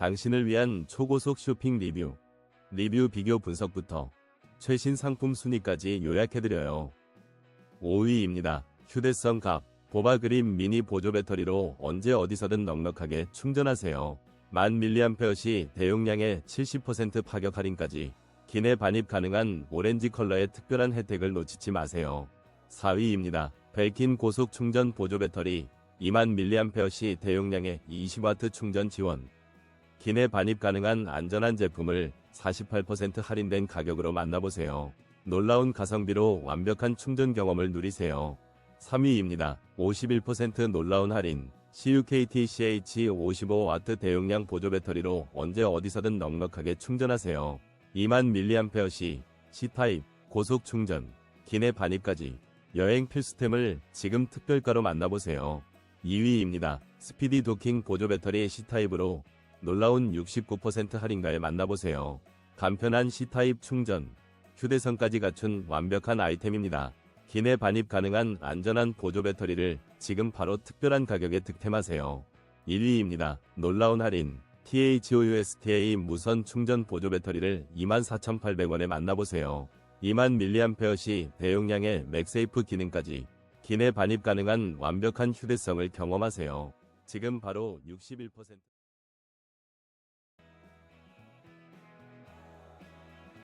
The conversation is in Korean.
당신을 위한 초고속 쇼핑 리뷰, 리뷰 비교 분석부터 최신 상품 순위까지 요약해드려요. 5위입니다. 휴대성 값, 보바 그림 미니 보조 배터리로 언제 어디서든 넉넉하게 충전하세요. 만 밀리암페어 시 대용량의 70% 파격 할인까지 기내 반입 가능한 오렌지 컬러의 특별한 혜택을 놓치지 마세요. 4위입니다. 벨킨 고속 충전 보조 배터리 2만 밀리암페어 시 대용량의 20W 충전 지원. 기내 반입 가능한 안전한 제품을 48% 할인된 가격으로 만나보세요. 놀라운 가성비로 완벽한 충전 경험을 누리세요. 3위입니다. 51% 놀라운 할인. CUKT CH 55W 대용량 보조 배터리로 언제 어디서든 넉넉하게 충전하세요. 2만 밀리암페어 시 C타입 고속 충전 기내 반입까지 여행 필수템을 지금 특별가로 만나보세요. 2위입니다. 스피디 도킹 보조 배터리 C타입으로 놀라운 69% 할인가에 만나보세요. 간편한 C타입 충전, 휴대성까지 갖춘 완벽한 아이템입니다. 기내 반입 가능한 안전한 보조 배터리를 지금 바로 특별한 가격에 득템하세요. 1위입니다. 놀라운 할인. THOUSTA 무선 충전 보조 배터리를 24,800원에 만나보세요. 2만 밀리암페어 시 대용량의 맥세이프 기능까지 기내 반입 가능한 완벽한 휴대성을 경험하세요. 지금 바로 61%